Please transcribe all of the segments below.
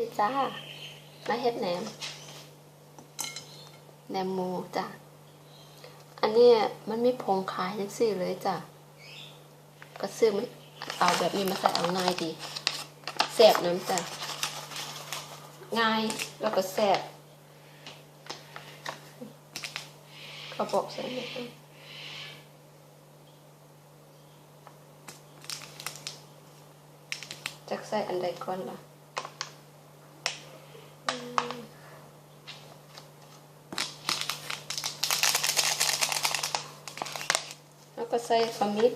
ดีจ้ามาเฮ็ดแหนมแหนมหมูจ้ะอันนี้มันมีผงขายจังสี่เลยจ้ะก็ซื้อมาเอาแบบนี้มาใส่เอาง่ายดีแซ่บน้ำจ้ะง่ายแล้วก็แซ่บเขาบอกใส่ไหมจักใส่อันใดก่อนล่ะ แล้วก็ใส่ขมิด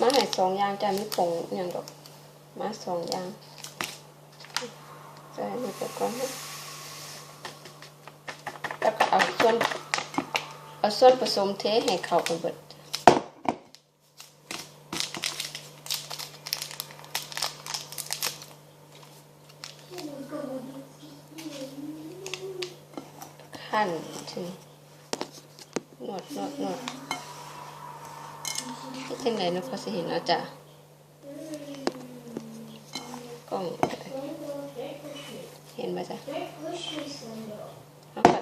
มาให้สองอย่างจะมีผงอย่างดอกมาสองอย่างใส่นนี้ไปก่อนแล้วก็เอาส่วนเอาส่วนผสมเทให้เข้ากันเบิด ขั้นทีนี้นวดนวดนวดที่จังไหนนะพอสิเห็นแล้วจ้ะกล้องเห็นไหมจ๊ะเอาค่ะ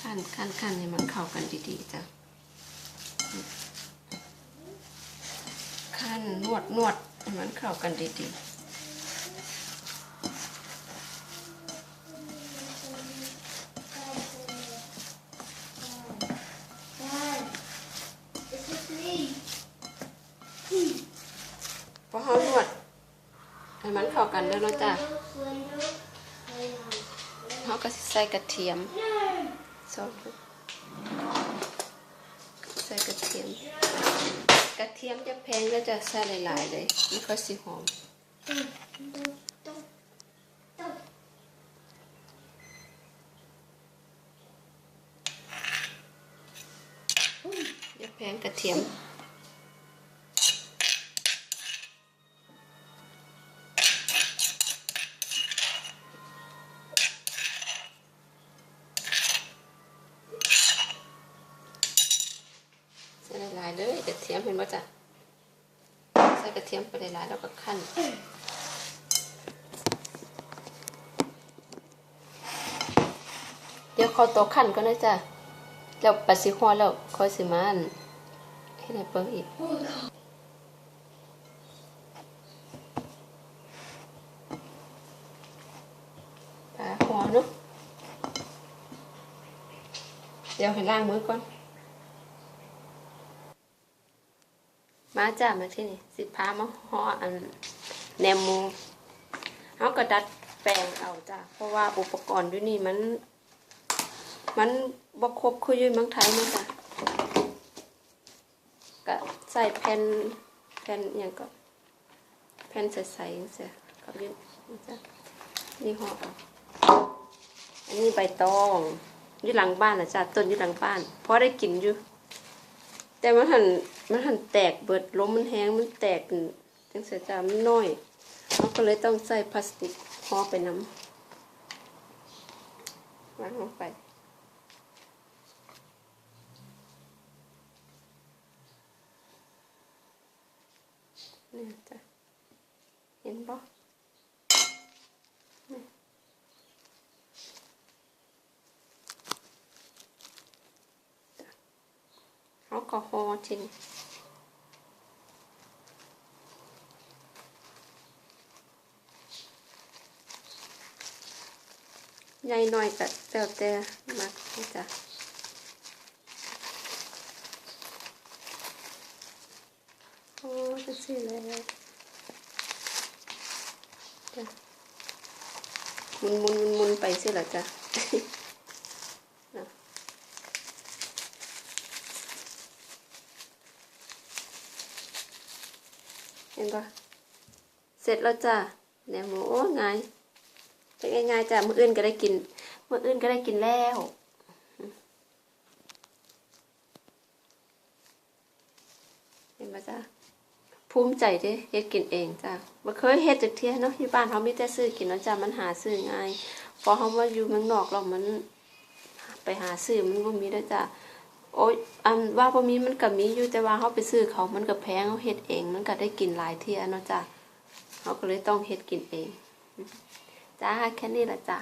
ขั้นขั้นขั้นให้มันเข้ากันดีๆจ้ะ ขั้นนวดนวดให้มันเข้ากันดีๆพอเขานวดให้มันเข้ากันแล้วเราจะเขาก็ใส่กระเทียมซอสใส่กระเทียม กระเทียมจะแพงก็จะใส่หลายๆเลยมันก็สีหอมจะแพงกระเทียมายเลยกระเทียมเห็นป่ะจ๊ะใส่กระเทียมไปหลายๆแล้วก็ขั้นเดี๋ยวขอตัวขั้นก็นะจ๊ะแล้วปัดสิหัวแล้วคอยสิมันให้ได้เปิงอีกปลาหัวเนาะเดี๋ยวให้ล้างมือก่อน มาจ้ามาที่นี่สิพามาห่ออันแนมมูเขาก็ดัดแปลงเอาจ้าเพราะว่าอุปกรณ์อยู่นี่มัน มันบ่ครบคือยู่เมืองไทยเนาะจ้ะก็ใส่แผ่นแผ่นอย่างก็แผ่นใสๆอย่างเสียกับอยืนจ้ะนี่ห่ออาอันนี้ใบตองยู่หลังบ้านนะจ้ะต้นยู่หลังบ้านเพอได้กินอยู่แต่มันหัน มันหันแตกเบิดล้มมันแห้งมันแตกจังเสียจามันน้อยเราก็เลยต้องใส่พลาสติกห่อไปน้ำวางลงไปนี่จ้ะเห็นปะเขาก็ห่อทิ้ง ใหญ่หน่อยก็แล้วแต่มักจ้ะโอ้จะสิเลยจ้ะมุนมุนมุนมุนไปสิเหรอจ้ะเห็นปะเสร็จแล้วจ้ะแหนมหมูโอ้ง่าย จะง่ายๆจ้ะมื้ออื่นก็ได้กินมื้ออื่นก็ได้กินแล้วเห็นปะจ้ะภูมิใจเด้เฮ็ดกินเองจ้ะบ่เคยเฮ็ดจักเที่ยเนาะที่บ้านเฮามีแต่ซื้อกินเนาะจ้ะมันหาซื้อง่ายพอเฮามาอยู่เมืองนอกแล้วมันไปหาซื้อมันบ่มีเด้อจ้ะโอ้ยอันว่าบ่มีมันก็มีอยู่แต่ว่าเฮาไปซื้อเขามันก็แพงเฮาเฮ็ดเอง มันก็ได้กินหลายเที่ยเนาะจ้ะเฮาก็เลยต้องเฮ็ดกินเอง จ้าแค่นี้ละจ้า